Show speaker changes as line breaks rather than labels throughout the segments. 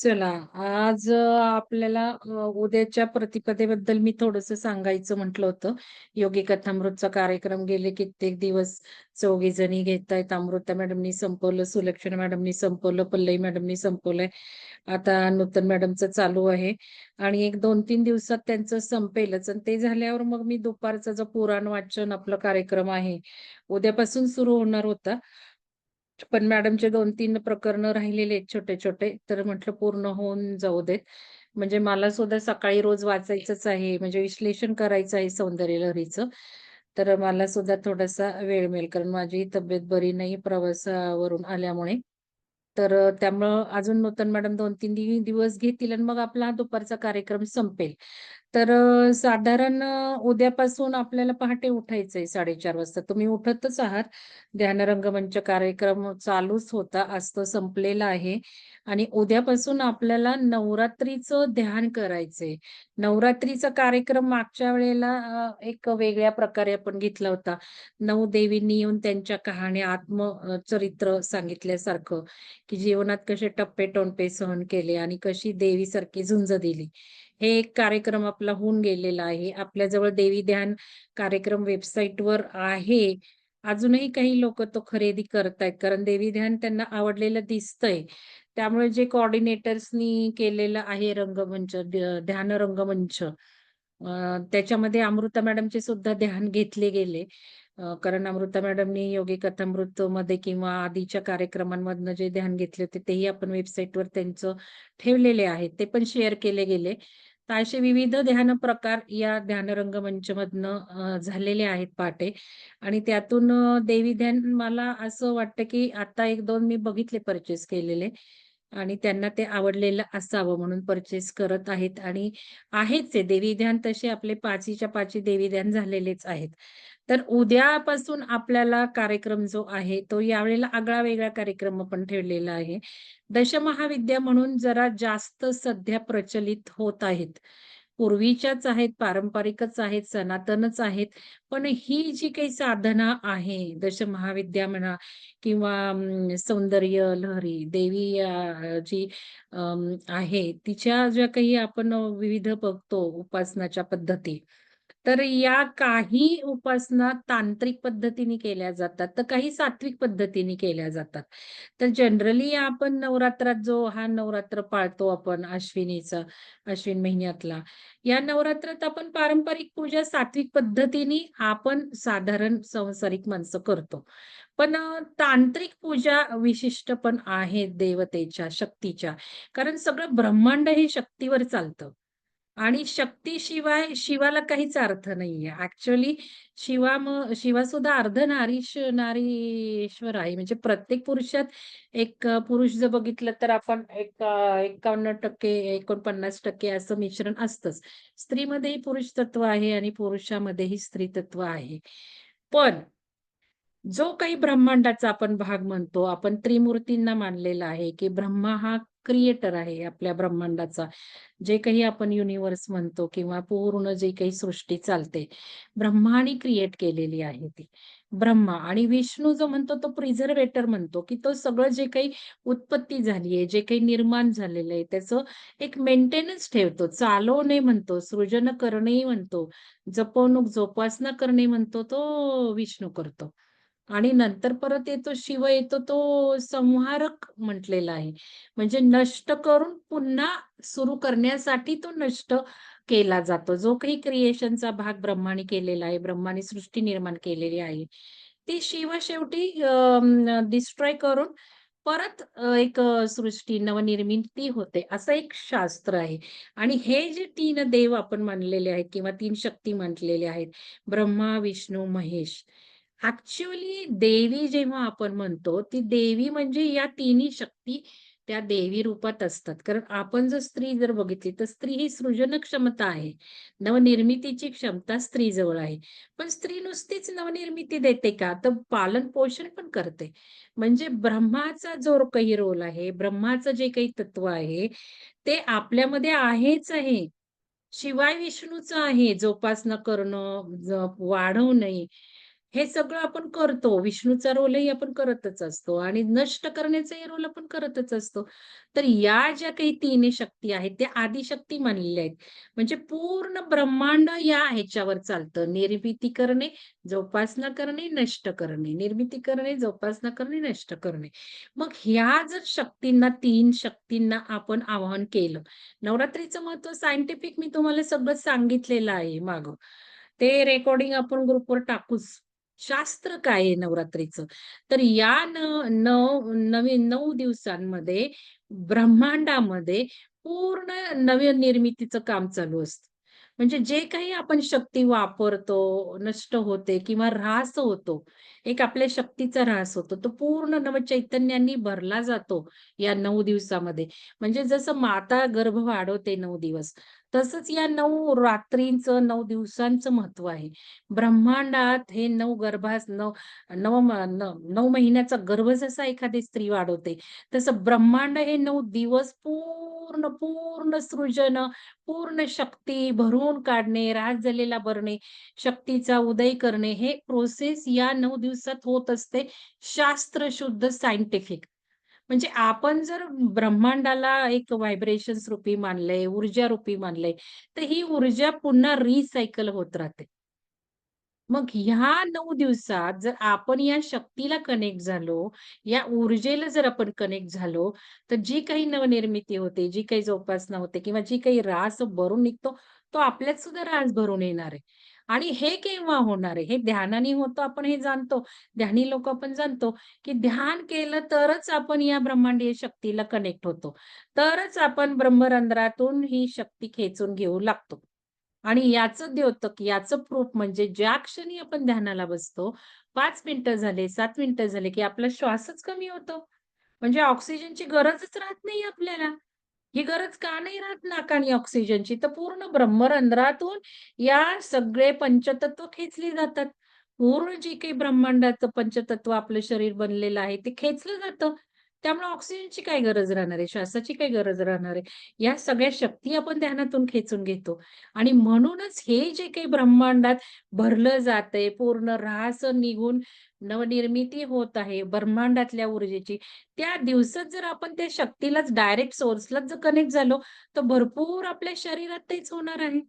चला, आज अ, आपल्याला अ, उद्याच्या प्रतिपदेबद्दल मी थोडंसं सांगायचं म्हटलं होतं. योगी कथामृतचा कार्यक्रम गेले कित्येक दिवस चौघी जणी घेतायत. अमृता मॅडमनी संपवलं, सुलक्षणा मॅडमनी संपवलं, पल्लवी मॅडमनी संपवलंय. आता नूतन मॅडमचं चालू आहे आणि एक 2-3 दिवसात त्यांचं संपेलच आणि ते झाल्यावर मग मी दुपारचा जो पुराण वाचन आपला कार्यक्रम आहे, उद्यापासून सुरू होणार होता. पण मॅडमचे दोन तीन प्रकरण राहिलेले आहेत छोटे-छोटे, तर म्हटलं पूर्ण होऊन जाऊ देत. म्हणजे मला सुद्धा सकाळी रोज वाचायचंच आहे, म्हणजे विश्लेषण करायचं आहे सौंदर्य लहरीचं. तर मला सुद्धा थोडासा वेळ मिळेल, कारण माझी तब्येत बरी नाही प्रवासावरून आल्यामुळे. तर त्यामुळं अजून नूतन मॅडम दोन तीन दिवस घेतील आणि मग आपला दुपारचा कार्यक्रम संपेल. तर साधारण उद्यापासून आपल्याला पहाटे उठायचंय 4:30 वाजता. तुम्ही उठतच आहात. ध्यान रंगमंच कार्यक्रम चालूच होता. आज तो संपलेला आहे आणि उद्यापासून आपल्याला नवरात्रीचं ध्यान करायचंय. नवरात्रीचा कार्यक्रम मागच्या वेळेला एक वेगळ्या प्रकारे आपण घेतला होता. नऊ देवींनी येऊन त्यांच्या कहाण्या, आत्मचरित्र सांगितल्यासारखं, की जीवनात कसे टप्पे-टोपे सहन केले आणि कशी देवीसारखी झुंज दिली. हे एक कार्यक्रम आपला होऊन गेलेला आहे. आपल्याजवळ देवी ध्यान कार्यक्रम वेबसाईटवर आहे. अजूनही काही लोक तो खरेदी करतायत, कारण देवी ध्यान त्यांना आवडलेलं दिसतंय. त्यामुळे जे कॉर्डिनेटर्सनी केलेलं आहे रंगमंच, ध्यान रंगमंच त्याच्यामध्ये अमृता मॅडमचे सुद्धा ध्यान घेतले गेले. कारण अमृता मॅडमनी योगी कथामृत मध्ये किंवा आधीच्या कार्यक्रमांमधनं जे ध्यान घेतले होते, तेही आपण वेबसाईटवर त्यांचं ठेवलेले आहेत. ते पण शेअर केले गेले. तर असे विविध ध्यान प्रकार या ध्यान रंगमंचमधनं झालेले आहेत पाटे आणि त्यातून देवी ध्यान मला असं वाटतं, की आता 1-2 मी बघितले पर्चेस केलेले. आणि त्यांना ते आवडलेलं असावं म्हणून पर्चेस करत आहेत. आणि आहेच आहे देवी ध्यान तसे आपले पाचीच्या पाची देवी ध्यान झालेलेच आहेत. तर उद्यापासून आपल्याला कार्यक्रम जो आहे, तो यावेळेला आगळा-वेगळा कार्यक्रम आपण ठेवलेला आहे. दशमहाविद्या म्हणून जरा जास्त सध्या प्रचलित होत आहेत. पूर्वीच्याच आहेत, पारंपरिकच आहेत, सनातनच आहेत. पण ही जी काही साधना आहे, दशमहाविद्या म्हणा किंवा सौंदर्य लहरी, देवी जी आहे, तिच्या ज्या काही आपण विविध बघतो उपासनाच्या पद्धती, तर या काही उपासना तांत्रिक पद्धतीने केल्या जातात, तर काही सात्विक पद्धतीने केल्या जातात. तर जनरली आपण नवरात्रात जो हा नवरात्र पाळतो आपण अश्विनीचा, अश्विन महिन्यातला. या नवरात्रात आपण पारंपरिक पूजा सात्विक पद्धतीने आपण साधारण संसारिक माणसं करतो. पण तांत्रिक पूजा विशिष्ट पण आहे देवतेच्या, शक्तीच्या. कारण सगळं ब्रह्मांड हे शक्तीवर चालतं. आणि शक्तीशिवाय शिवाला काहीच अर्थ नाहीये. ॲक्चुअली शिवा सुद्धा अर्धनारीश्वर नारीश्वर आहे. म्हणजे प्रत्येक पुरुषात एक पुरुष जर बघितलं तर आपण एक एकावन्न टक्के एकोणपन्नास टक्के असं मिश्रण असतंच. स्त्रीमध्येही पुरुष तत्व आहे आणि पुरुषामध्येही स्त्री तत्व आहे. पण जो काही ब्रह्मांडाचा आपण भाग म्हणतो, आपण त्रिमूर्तींना मानलेला आहे, की ब्रह्मा हा क्रिएटर आहे आपल्या ब्रह्मांडाचा. जे काही आपण युनिव्हर्स म्हणतो किंवा पूर्ण जे काही सृष्टी चालते, ब्रह्माने क्रिएट केलेली आहे ती. ब्रह्मा आणि विष्णू जो म्हणतो तो प्रिझर्वेटर म्हणतो, की तो सगळं जे काही उत्पत्ती झाली आहे, जे काही निर्माण झालेलं आहे, त्याचं एक मेंटेनन्स ठेवतो. चालवणे म्हणतो, सृजन करणे म्हणतो, जपवणूक, जोपासना करणे म्हणतो, तो विष्णू करतो. आणि नंतर परत येतो शिव येतो तो संहारक म्हटलेला आहे. म्हणजे नष्ट करून पुन्हा सुरू करण्यासाठी तो नष्ट केला जातो. जो काही क्रिएशनचा भाग ब्रह्माने केलेला आहे, ब्रह्माने सृष्टी निर्माण केलेली आहे. ती शिव शेवटी डिस्ट्रॉय करून परत एक सृष्टी नवनिर्मिती होते. असं एक शास्त्र आहे. आणि हे जे तीन देव आपण मानलेले आहेत किंवा तीन शक्ती म्हटलेले आहेत, ब्रह्मा, विष्णू, महेश. ऍक्च्युअली देवी जेव्हा आपण म्हणतो, ती देवी म्हणजे या तिन्ही शक्ती त्या देवी रूपात असतात. कारण आपण जर स्त्री जर बघितली, तर स्त्री ही सृजन क्षमता आहे. नवनिर्मितीची क्षमता स्त्रीजवळ आहे. पण स्त्री नुसतीच नवनिर्मिती देते का? तर पालन-पोषण पण करते. म्हणजे ब्रह्माचा जो काही रोल आहे, ब्रह्माचं जे काही तत्व आहे, ते आपल्यामध्ये आहेच आहे. शिवाय विष्णूचं आहे, जोपासना करणं, वाढवणे हे सगळं आपण करतो. विष्णूचा रोलही आपण करतच असतो आणि नष्ट करण्याचाही रोल आपण करतच असतो. तर या ज्या काही तीन शक्ती आहेत, त्या आदिशक्ती मानलेल्या आहेत. म्हणजे पूर्ण ब्रह्मांड या ह्याच्यावर चालतं. निर्मिती करणे, जोपासना करणे, नष्ट करणे. निर्मिती करणे, जोपासना करणे, नष्ट करणे. मग ह्या जर शक्तींना, तीन शक्तींना आपण आवाहन केलं. नवरात्रीचं महत्त्व सायंटिफिक मी तुम्हाला सगळं सांगितलेलं आहे मागं. ते रेकॉर्डिंग आपण ग्रुपवर टाकूच. शास्त्र काय आहे नवरात्रीचं? तर या नऊ नव नवीन नऊ दिवसांमध्ये ब्रह्मांडामध्ये पूर्ण नवीन निर्मितीचं काम चालू असतं. म्हणजे जे काही आपण शक्ती वापरतो, नष्ट होते किंवा ऱ्हास होतो, एक आपल्या शक्तीचा ऱ्हास होतो. तो पूर्ण नव चैतन्यांनी भरला जातो या नऊ दिवसामध्ये. म्हणजे जसं माता गर्भ वाढवते नऊ दिवस, तसंच या नऊ रात्रींचं, नऊ दिवसांचं महत्त्व आहे. ब्रह्मांडात हे नऊ गर्भास नऊ नऊ नऊ महिन्याचा गर्भ जसा एखादी स्त्री वाढवते, तसं ब्रह्मांड हे नऊ दिवस पूर्ण, पूर्ण पूर्ण सृजन, पूर्ण शक्ती भरून काढणे, ऱ्हास झालेला भरणे, शक्तीचा उदय करणे, हे प्रोसेस या नऊ दिवसात होत असते. शास्त्र शुद्ध सायंटिफिक. म्हणजे आपण जर ब्रह्मांडाला एक व्हायब्रेशन्स रूपी मानलंय, ऊर्जा रूपी मानलंय, तर ही ऊर्जा पुन्हा रिसायकल होत राहते. मग ह्या नऊ दिवसात जर आपण या शक्तीला कनेक्ट झालो, या ऊर्जेला जर आपण कनेक्ट झालो, तर जी काही नवनिर्मिती होते, जी काही जोपासना होते किंवा जी काही रास भरून निघतो, तो आपल्यात सुद्धा रास भरून येणार आहे. आणि हे केव्हा होणार आहे? हे ध्यानाने होतं आपण हे जाणतो. ध्यानी लोक आपण जाणतो, की ध्यान केलं तरच आपण या ब्रह्मांडीय शक्तीला कनेक्ट होतो. तरच आपण ब्रह्मरंध्रातून ही शक्ती खेचून घेऊ लागतो. आणि याचं द्योतक, याचं प्रूफ म्हणजे ज्या क्षणी आपण ध्यानाला बसतो, पाच मिनिटं झाले, सात मिनिटं झाले, की आपला श्वासच कमी होतो. म्हणजे ऑक्सिजनची गरजच राहत नाही आपल्याला. ही गरज का नाही राहत नाकानी ऑक्सिजनची? तर पूर्ण ब्रह्मरंध्रातून या सगळे पंचतत्व खेचली जातात. पूर्ण जी काही ब्रह्मांडाचं पंचतत्व आपलं शरीर बनलेलं आहे, ते खेचलं जातं. त्यामुळे ऑक्सिजनची काय गरज राहणार आहे? श्वासाची काय गरज राहणार आहे? या सगळ्या शक्ती आपण ध्यानातून खेचून घेतो. आणि म्हणूनच हे जे काही ब्रह्मांडात भरलं जातंय, पूर्ण ऱ्हास निघून नवनिर्मिती होत आहे ब्रह्मांडातल्या ऊर्जेची, त्या दिवसात जर आपण त्या शक्तीलाच डायरेक्ट सोर्सलाच जर कनेक्ट झालो, तर भरपूर आपल्या शरीरात तेच होणार आहे.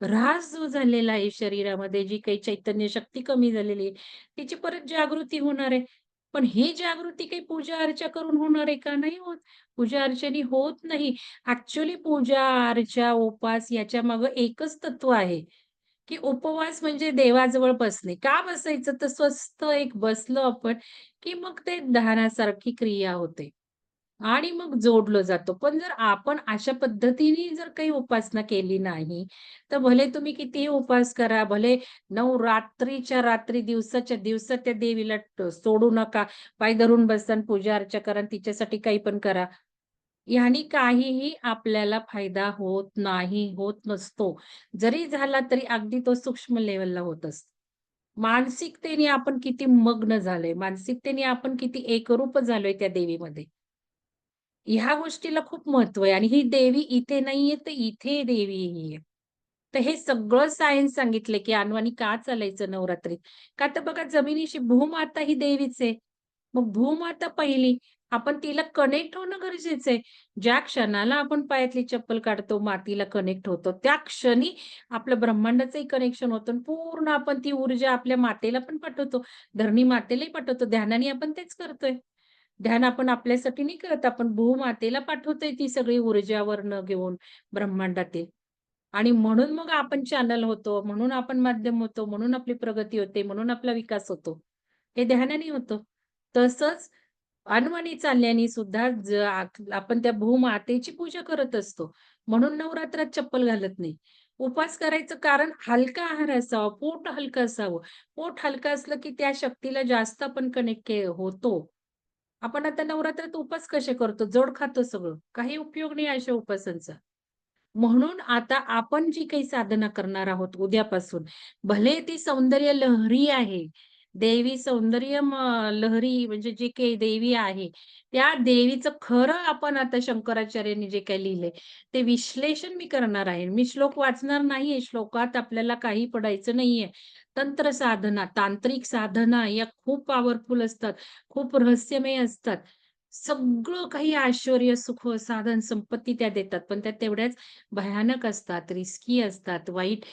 ऱ्हास जो झालेला आहे शरीरामध्ये, जी काही चैतन्य शक्ती कमी झालेली आहे, तिची परत जागृती होणार आहे. पण ही जागृती काही पूजा-अर्चा करून होणार आहे का? नाही होत. पूजा अर्चनी होत नाही. ऍक्च्युली पूजा, अर्चा, उपवास याच्या मागे एकच तत्व आहे, की उपवास म्हणजे देवाजवळ बसणे. का बसायचं? तर स्वस्थ एक बसलो आपण, की मग ते ध्यानासारखी क्रिया होते. आणि मग जोडलं जातो. पण जर आपण अशा पद्धतीने जर काही उपासना केली नाही, तर भले तुम्ही कितीही उपास करा, भले नऊ रात्रीच्या रात्री, दिवसाच्या दिवसा त्या देवीला सोडू नका. पाय धरून बसन पूजा-अर्चा करा तिच्यासाठी काही पण करा. याने काहीही आपल्याला फायदा होत नाही, होत नसतो. जरी झाला तरी अगदी तो सूक्ष्म लेवलला होत असतो. मानसिकतेने आपण किती मग्न झालोय, मानसिकतेने आपण किती एकरूप झालोय त्या देवीमध्ये. ह्या गोष्टीला खूप महत्त्व आहे आणि ही देवी इथे नाहीये, तर इथे देवी आहे. तर हे सगळं सायन्स सांगितलं की अनवाणी का चालायचं नवरात्रीत? का तर बघा जमिनीशी भूमाता ही देवीच आहे. मग भूमाता पहिली. आपण तिला कनेक्ट होणं गरजेचं आहे. ज्या क्षणाला आपण पायातली चप्पल काढतो, मातीला कनेक्ट होतो, त्या क्षणी आपलं ब्रह्मांडाचंही कनेक्शन होतं आणि पूर्ण आपण ती ऊर्जा आपल्या मातेला पण पाठवतो. धरणी मातेलाही पाठवतो. ध्यानाने आपण तेच करतोय. ध्यान आपण आपल्यासाठी नाही करत. आपण भूमातेला पाठवतोय ती सगळी ऊर्जा वर्ण घेऊन ब्रह्मांडातील. आणि म्हणून मग आपण चॅनल होतो, म्हणून आपण माध्यम होतो, म्हणून आपली प्रगती होते, म्हणून आपला विकास होतो. हे ध्यानाने होतं. तसंच अनवाणी चालल्याने सुद्धा आपण त्या भूमातेची पूजा करत असतो. म्हणून नवरात्रात चप्पल घालत नाही. उपास करायचं कारण हलका आहार असावा, पोट हलकं असावं. पोट हलकं असलं की त्या शक्तीला जास्त आपण कनेक्ट होतो. आपण आता नवरात्रात उपास कसे करतो? जोड खातो सगळं. काही उपयोग नाही अशा उपासांचा. म्हणून आता आपण जी काही साधना करणार आहोत उद्यापासून, भले ती सौंदर्य लहरी आहे, देवी सौंदर्य लहरी म्हणजे जे काही देवी आहे, त्या देवीचं खरं आपण आता शंकराचार्यांनी जे काही लिहिलंय, ते विश्लेषण मी करणार आहे. मी श्लोक वाचणार नाहीये. श्लोकात आपल्याला काही पडायचं नाहीये. तंत्र साधना, तांत्रिक साधना या खूप पॉवरफुल असतात, खूप रहस्यमय असतात. सगळं काही ऐश्वर्य, सुख, साधन, संपत्ती त्या देतात. पण त्या तेवढ्याच भयानक असतात, रिस्की असतात, वाईट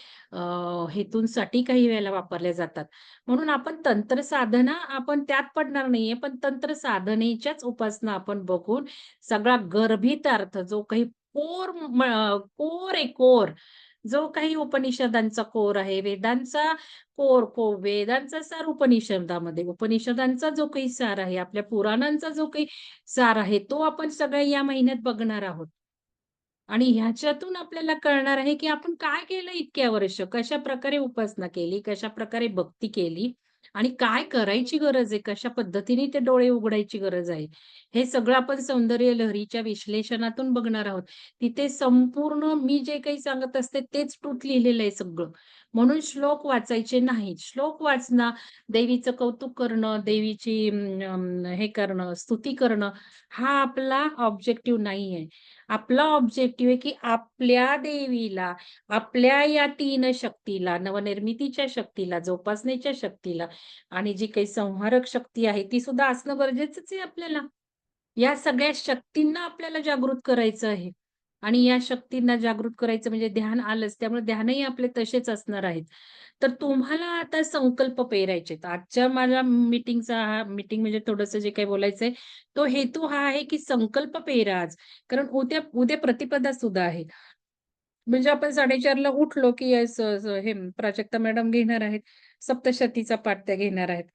हेतूंसाठी काही वेळेला वापरल्या जातात. म्हणून आपण तंत्र साधना आपण त्यात पडणार नाहीये, पण तंत्र साधनेच्याच उपासना आपण बघून सगळा गर्भित अर्थ जो काही कोर कोर आहे कोर, जो काही उपनिषदांचा कोर आहे, वेदांचा कोर को वेदांचा सार उपनिषदामध्ये, उपनिषदांचा जो काही सार आहे, आपल्या पुराणांचा जो काही सार आहे, तो आपण सगळ्या या महिन्यात बघणार आहोत. आणि ह्याच्यातून आपल्याला कळणार आहे, की आपण काय केलं इतक्या वर्ष? कशा प्रकारे उपासना केली, कशा प्रकारे भक्ती केली आणि काय करायची गरज आहे? कशा पद्धतीने ते डोळे उघडायची गरज आहे? हे सगळं आपण सौंदर्य लहरीच्या विश्लेषणातून बघणार आहोत. तिथे संपूर्ण मी जे काही सांगत असते तेच ट्रुथ लिहिलेलं आहे सगळं. म्हणून श्लोक वाचायचे नाहीत. श्लोक वाचणं, देवीचं कौतुक करणं, देवीची हे करणं, स्तुती करणं हा आपला ऑब्जेक्टिव्ह नाहीये. आपला ऑब्जेक्टिव्ह आहे, की आपल्या देवीला, आपल्या या तीन शक्तीला, नवनिर्मितीच्या शक्तीला, जोपासनेच्या शक्तीला आणि जी काही संहारक शक्ती आहे, ती सुद्धा असणं गरजेचंच आहे आपल्याला. या सगळ्या शक्तींना आपल्याला जागृत करायचं आहे. आणि या शक्तींना जागृत करायचं म्हणजे ध्यान आलंच. त्यामुळे ध्यानही आपले तसेच असणार आहेत. तर तुम्हाला आता संकल्प पेरायचे आजच्या माझ्या मीटिंगचा हा मीटिंग म्हणजे थोडंसं जे काही बोलायचंय, तो हेतू हा आहे, की संकल्प पेरा आज. कारण उद्या उद्या प्रतिपदा सुद्धा आहे. म्हणजे आपण 4:30ला उठलो, की हे प्राजक्ता मॅडम घेणार आहेत. सप्तशतीचा पाठ त्या घेणार आहेत.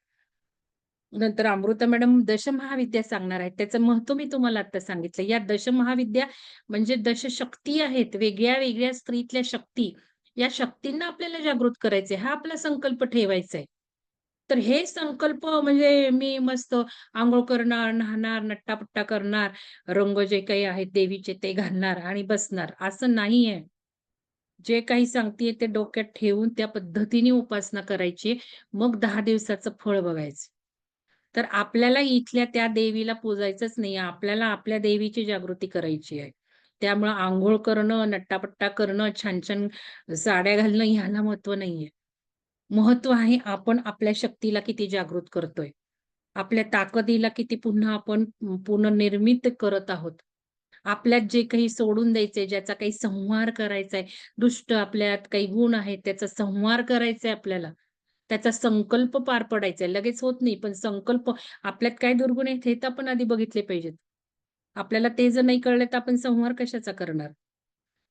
नंतर अमृता मॅडम दशमहाविद्या सांगणार आहेत. त्याचं महत्त्व मी तुम्हाला आता सांगितलं. या दशमहाविद्या म्हणजे दशशक्ती आहेत. वेगळ्या-वेगळ्या स्त्रीतल्या शक्ती. या शक्तींना आपल्याला जागृत करायचंय. हा आपला संकल्प ठेवायचा आहे. तर हे संकल्प म्हणजे मी मस्त आंघोळ करणार, न्हाणार, नट्टापट्टा करणार, रंग जे काही आहेत देवीचे ते घालणार आणि बसणार, असं नाहीये. जे काही सांगतेय ते डोक्यात ठेवून त्या पद्धतीने उपासना करायची. मग दहा दिवसाचं फळ बघायचं. तर आपल्याला इथल्या त्या देवीला पूजायचंच नाही. आपल्याला आपल्या देवीची जागृती करायची आहे. त्यामुळं आंघोळ करणं, नट्टापट्टा करणं, छान-छान साड्या घालणं ह्याला महत्त्व नाहीये. महत्त्व आहे आपण आपल्या शक्तीला किती जागृत करतोय. आपल्या ताकदीला किती पुन्हा आपण पुनर्निर्मित करत आहोत. आपल्यात जे काही सोडून द्यायचंय, ज्याचा काही संहार करायचा आहे, दुष्ट आपल्यात काही गुण आहेत, त्याचा संहार करायचा आहे आपल्याला. त्याचा संकल्प पार पडायचा आहे. लगेच होत नाही, पण संकल्प आपल्यात काय दुर्गुण आहेत हे तर आपण आधी बघितले पाहिजेत. आपल्याला ते जर नाही कळलं, तर आपण संहार कशाचा करणार?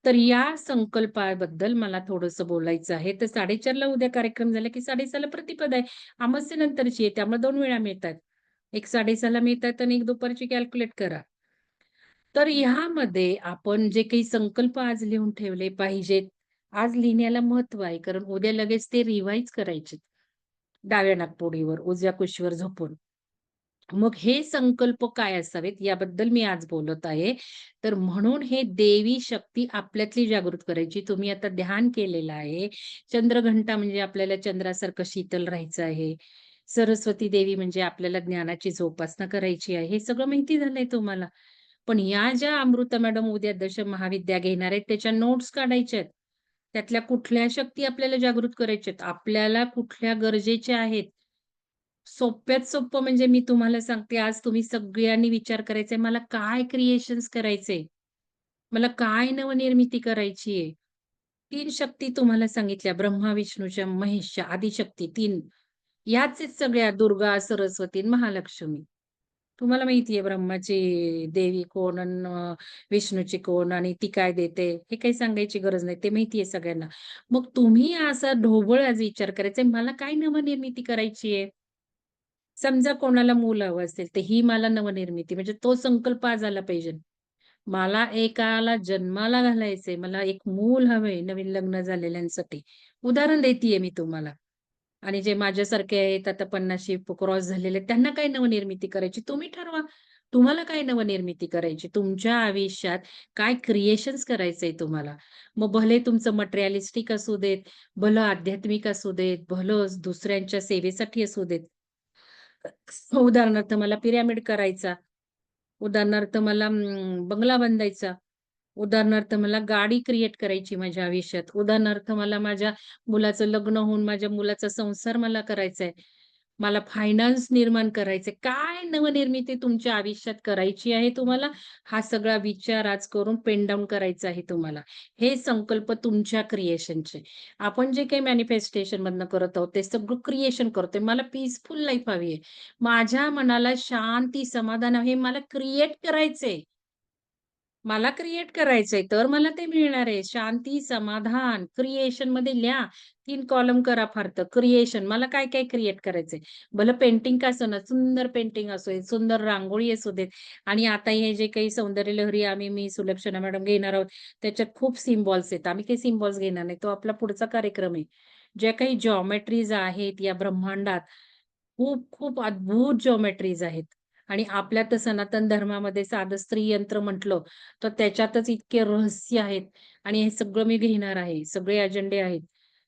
तर या संकल्पाबद्दल मला थोडंसं बोलायचं आहे. तर 4:30ला उद्या कार्यक्रम झाला, की 6:30ला प्रतिपदा आहे. अमावास्येनंतरची आहे, त्यामुळे दोन वेळा मिळतात. एक 6:30ला मिळतात आणि एक दुपारची कॅल्क्युलेट करा. तर ह्यामध्ये आपण जे काही संकल्प आज लिहून ठेवले पाहिजेत. आज लिहिण्याला महत्त्व आहे, कारण उद्या लगेच ते रिवाईज करायचे. डाव्या नाकपुडीवर, उजव्या कुशीवर झोपून. मग हे संकल्प काय असावेत याबद्दल मी आज बोलत आहे. तर म्हणून हे देवी शक्ती आपल्यातली जागृत करायची. तुम्ही आता ध्यान केलेलं आहे. चंद्रघंटा म्हणजे आपल्याला चंद्रासारखं शीतल राहायचं आहे. सरस्वती देवी म्हणजे आपल्याला ज्ञानाची जोपासना करायची आहे. हे सगळं माहिती झालंय तुम्हाला. पण या ज्या अमृता मॅडम उद्या दशमहाविद्या घेणार आहेत, त्याच्या नोट्स काढायच्या आहेत. त्यातल्या कुठल्या शक्ती आपल्याला जागृत करायच्या आहेत, आपल्याला कुठल्या गरजेच्या आहेत. सोप्यात सोपं म्हणजे मी तुम्हाला सांगते, आज तुम्ही सगळ्यांनी विचार करायचा मला काय क्रिएशन्स करायचे मला काय नवनिर्मिती करायची आहे? तीन शक्ती तुम्हाला सांगितल्या, ब्रह्मा, विष्णूच्या, महेशच्या, आदिशक्ती तीन याच सगळ्या दुर्गा, सरस्वती महालक्ष्मी. तुम्हाला माहिती आहे ब्रह्माची देवी कोण आणि विष्णूची कोण आणि ती काय देते, हे काही सांगायची गरज नाही. ते माहिती आहे सगळ्यांना. मग तुम्ही असा ढोबळ आज विचार करायचा मला काय नवनिर्मिती करायची आहे? समजा कोणाला मूल हवं असेल, तर ही मला नवनिर्मिती म्हणजे तो संकल्प आज आला पाहिजे. मला एकाला जन्माला घालायचंय, मला एक मूल हवंय नवीन लग्न झालेल्यांसाठी. उदाहरण देतीये मी तुम्हाला. आणि जे माझ्यासारखे आहेत आता 50शी क्रॉस झालेले त्यांना काय नवनिर्मिती करायची तुम्ही ठरवा. तुम्हाला काय नवनिर्मिती करायची? तुमच्या आयुष्यात काय क्रिएशन्स करायचंय तुम्हाला? मग भले तुमचं मटेरियलिस्टिक असू देत, भलं आध्यात्मिक असू देत, भलं दुसऱ्यांच्या सेवेसाठी असू देत. उदाहरणार्थ मला पिरॅमिड करायचा. उदाहरणार्थ मला बंगला बांधायचा. उदाहरणार्थ मला गाडी क्रिएट करायची माझ्या आयुष्यात. उदाहरणार्थ मला माझ्या मुलाचं लग्न होऊन माझ्या मुलाचा संसार मला करायचा आहे. मला फायनान्स निर्माण करायचे. काय नवनिर्मिती तुमच्या आयुष्यात करायची आहे तुम्हाला? हा सगळा विचार आज करून पेन करायचा आहे तुम्हाला. हे संकल्प तुमच्या क्रिएशनचे. आपण जे काही मॅनिफेस्टेशन मधनं करत आहोत, ते सगळं क्रिएशन करतोय. मला पीसफुल लाईफ हवी आहे. माझ्या मनाला शांती, समाधान हे मला क्रिएट करायचंय. मला क्रिएट करायचंय, तर मला ते मिळणार आहे. शांती, समाधान, क्रिएशनमध्ये लिहा. तीन कॉलम करा फार तर. क्रिएशन मला काय-काय क्रिएट करायचंय. भलं पेंटिंग का असेना, सुंदर पेंटिंग असू दे, सुंदर रांगोळी असू देत आणि आता हे जे काही सौंदर्य लहरी आम्ही मी सुलक्षणा मॅडम घेणार आहोत, त्याच्यात खूप सिम्बॉल्स आहेत. आम्ही काही सिम्बॉल्स घेणार नाही. तो आपला पुढचा कार्यक्रम आहे. ज्या काही जॉमेट्रीज आहेत या ब्रह्मांडात, खूप खूप अद्भुत जॉमेट्रीज आहेत. आणि आपल्या तर सनातन धर्मामध्ये साधं स्त्री यंत्र म्हटलं, तर त्याच्यातच इतके रहस्य आहेत आणि हे सगळं मी घेणार आहे. सगळे अजेंडे आहेत.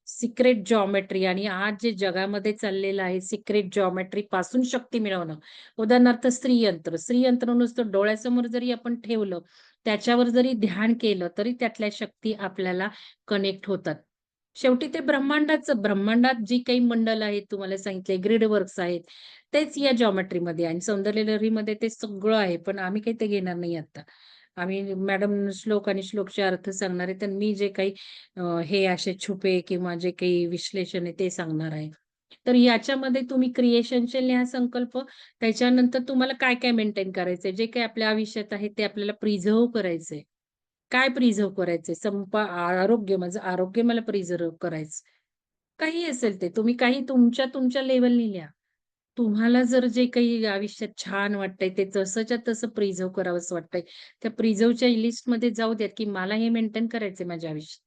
सिक्रेट जॉमेट्री आणि आज जे जगामध्ये चाललेलं आहे, सिक्रेट जॉमेट्री पासून शक्ती मिळवणं. उदाहरणार्थ स्त्रीयंत्र. स्त्रीयंत्र नुसतं डोळ्यासमोर जरी आपण ठेवलं, त्याच्यावर जरी ध्यान केलं, तरी त्यातल्या शक्ती आपल्याला कनेक्ट होतात. शेवटी ते ब्रह्मांडाचं ब्रह्मांडात जी काही मंडल आहेत, तुम्हाला सांगितले ग्रीड वर्क्स आहेत, तेच या जॉमेट्रीमध्ये आणि सौंदर्य लहरीमध्ये ते सगळं आहे. पण आम्ही काही ते घेणार नाही आता. आम्ही मॅडम श्लोक आणि श्लोकचे अर्थ सांगणार आहे. तर मी जे काही हे असे छुपे किंवा जे काही विश्लेषण आहे ते सांगणार आहे. तर याच्यामध्ये तुम्ही क्रिएशनचे लिहा संकल्प. त्याच्यानंतर तुम्हाला काय-काय मेंटेन करायचंय, जे काही आपल्या आयुष्यात आहे ते आपल्याला प्रिझर्व्ह करायचंय. काय प्रिझर्व्ह करायचंय? संपा आरोग्य माझं आरोग्य मला प्रिझर्व्ह करायचं. काही असेल ते तुम्ही काही तुमच्या तुमच्या लेवलनी लिहा. तुम्हाला जर जे काही आयुष्यात छान वाटतंय, ते जसंच्या तसं प्रिझर्व्ह करावंसं वाटतंय. त्या प्रिझर्व्हच्या लिस्टमध्ये जाऊ द्यात, की मला हे मेंटेन करायचंय माझ्या आयुष्यात.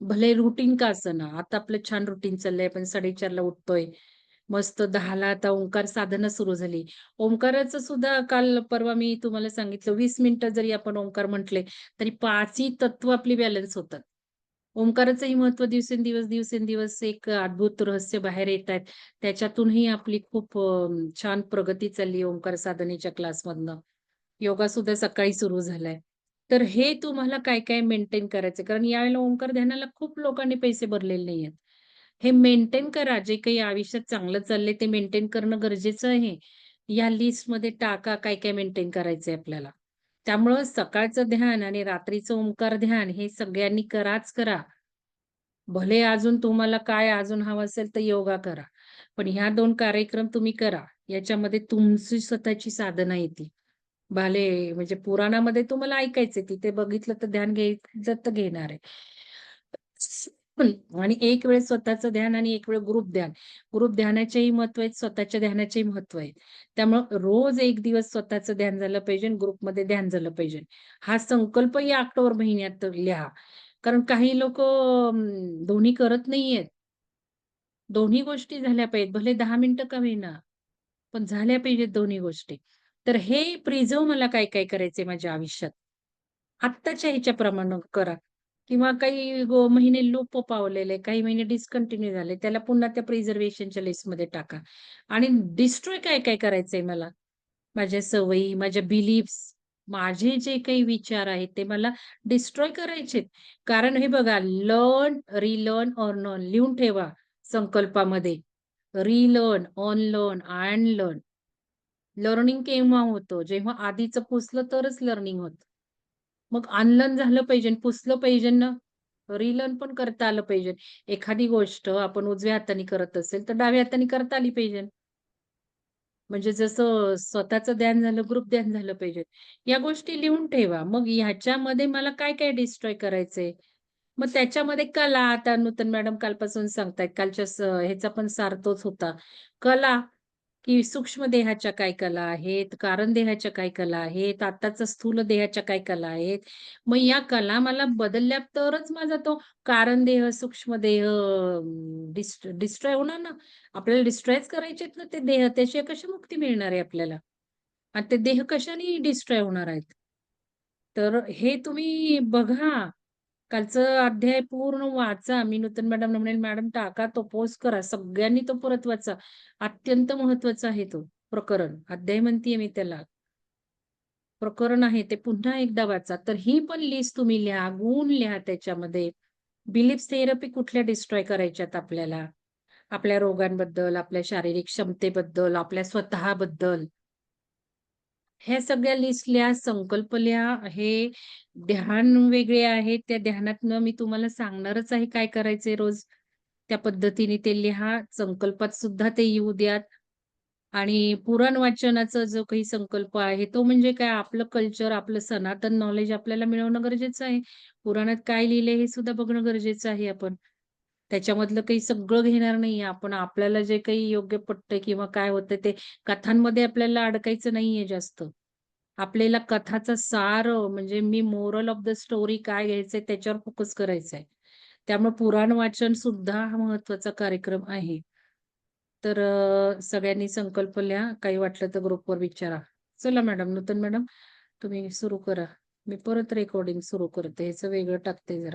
भले रुटीन का असं ना आता आपलं छान रुटीन चाललंय. आपण साडेचारला उठतोय. मस्त दहाला आता ओंकार साधना सुरू झाली. ओंकाराचं सुद्धा काल परवा मी तुम्हाला सांगितलं वीस मिनिटं जरी आपण ओंकार म्हटले, तरी पाचही तत्व आपली बॅलन्स होतात. ओंकाराचंही महत्त्व दिवसेंदिवस, दिवसेंदिवस एक अद्भुत रहस्य बाहेर येत आहेत. त्याच्यातूनही आपली खूप छान प्रगती चालली ओंकार साधनेच्या क्लासमधनं. योगा सुद्धा सकाळी सुरू झालाय. तर हे तुम्हाला काय-काय मेंटेन करायचं कारण यावेळेला ओंकार ध्यानाला खूप लोकांनी पैसे भरलेले नाही आहेत हे मेंटेन करा. जे काही आयुष्यात चांगलं चाललंय ते मेंटेन करणं गरजेचं आहे. या लिस्टमध्ये टाका काय-काय मेंटेन करायचंय आपल्याला. त्यामुळं सकाळचं ध्यान आणि रात्रीचं ओंकार ध्यान हे सगळ्यांनी कराच करा. भले अजून तुम्हाला काय अजून हवं असेल तर योगा करा. पण ह्या दोन कार्यक्रम तुम्ही करा. याच्यामध्ये तुमची स्वतःची साधना येते. भले म्हणजे पुराणामध्ये तुम्हाला ऐकायचंय तिथे बघितलं तर ध्यान घ्यायचं तर घेणार आहे. आणि एक वेळ स्वतःचं ध्यान आणि एक वेळ ग्रुप ध्यान. ग्रुप ध्यानाचेही महत्त्व आहेत, स्वतःच्या ध्यानाचेही महत्त्व आहे. त्यामुळं रोज एक दिवस स्वतःचं ध्यान झालं पाहिजे ग्रुपमध्ये ध्यान झालं पाहिजे. हा संकल्प या ऑक्टोबर महिन्यात लिहा. कारण काही लोक दोन्ही करत नाहीयेत. दोन्ही गोष्टी झाल्या पाहिजेत. भले दहा मिनिटं का होईना, पण झाल्या पाहिजेत दोन्ही गोष्टी. तर हे प्रिझर्व्ह मला काय-काय करायचंय माझ्या आयुष्यात. आत्ताच्या ह्याच्याप्रमाणे करा किंवा काही गो महिने लूप पावलेले, काही महिने डिस्कंटिन्यू झाले. त्याला पुन्हा त्या प्रिझर्वेशनच्या लिस्टमध्ये टाका आणि डिस्ट्रॉय काय-काय करायचंय मला. माझ्या सवयी, माझ्या बिलीफ्स, माझे जे काही विचार आहेत ते मला डिस्ट्रॉय करायचेत. कारण हे बघा लर्न, रिलर्न, नॉन लिहून ठेवा संकल्पामध्ये. रिलर्न, अँड लर्न लर्निंग केव्हा होतं? जेव्हा आधीचं पुसलं तरच लर्निंग होतं. मग अनलन झालं पाहिजे, पुसलं पाहिजे ना. रिलन पण करता आलं पाहिजे. एखादी गोष्ट आपण उजव्या हाताने करत असेल, तर डाव्या हाताने करता आली पाहिजे. म्हणजे जसं स्वतःचं ध्यान झालं, ग्रुप ध्यान झालं पाहिजे. या गोष्टी लिहून ठेवा. मग ह्याच्यामध्ये मला काय-काय डिस्ट्रॉय करायचंय? मग त्याच्यामध्ये कला, आता नूतन मॅडम कालपासून सांगतायत. कालच्या ह्याचा पण सार तोच होता. कला, की सूक्ष्म देहाच्या काय कला आहेत, कारण देहाच्या काय कला आहेत, आत्ताचा स्थूल देहाच्या काय कला आहेत. मग या कला मला बदलल्या तरच माझा तो कारण देह, सूक्ष्म देह डिस्ट्रॉय होणार ना. आपल्याला डिस्ट्रॉयच करायचे आहेत ना ते देह, त्याशिवाय कशी मुक्ती मिळणार आहे आपल्याला? आणि ते देह कशाने डिस्ट्रॉय होणार आहेत? तर हे तुम्ही बघा. कालचं अध्याय पूर्ण वाचा. मी नूतन मॅडम म्हणेल, "मॅडम टाका तो, पोस्ट करा. सगळ्यांनी तो परत वाचा." अत्यंत महत्त्वाचा आहे तो प्रकरण. अध्याय म्हणतीये मी त्याला. प्रकरण आहे ते पुन्हा एकदा वाचा. तर ही पण लिस्ट तुम्ही लिहा, गुण लिहा त्याच्यामध्ये. बिलीफ थेरपी कुठल्या डिस्ट्रॉय करायच्यात आपल्याला? आपल्या रोगांबद्दल, आपल्या शारीरिक क्षमतेबद्दल, आपल्या स्वतःबद्दल. ह्या सगळ्या लिस्टल्या संकल्पल्या हे ध्यान वेगळे आहे. त्या ध्यानातनं मी तुम्हाला सांगणारच आहे काय करायचंय रोज. त्या पद्धतीने ते लिहा. संकल्पात सुद्धा ते येऊ द्यात. आणि पुराण वाचनाचा जो काही संकल्प आहे, तो म्हणजे काय आपलं कल्चर, आपलं सनातन नॉलेज आपल्याला मिळवणं गरजेचं आहे. पुराणात काय लिहिलंय हे सुद्धा बघणं गरजेचं आहे आपण. त्याच्यामधलं काही सगळं घेणार नाहीये आपण. आपल्याला जे काही योग्य पटतंय किंवा काय होतंय ते कथांमध्ये आपल्याला अडकायचं नाहीये जास्त. आपल्याला कथाचा सार म्हणजे मी मोरल ऑफ द स्टोरी काय घ्यायचंय त्याच्यावर फोकस करायचा आहे. त्यामुळे पुराण वाचन सुद्धा हा महत्त्वाचा कार्यक्रम आहे. तर सगळ्यांनी संकल्प लिहा. काही वाटलं तर ग्रुपवर विचारा. चला मॅडम, नूतन मॅडम तुम्ही सुरू करा. मी परत रेकॉर्डिंग सुरू करते. ह्याचं वेगळं टाकते जरा.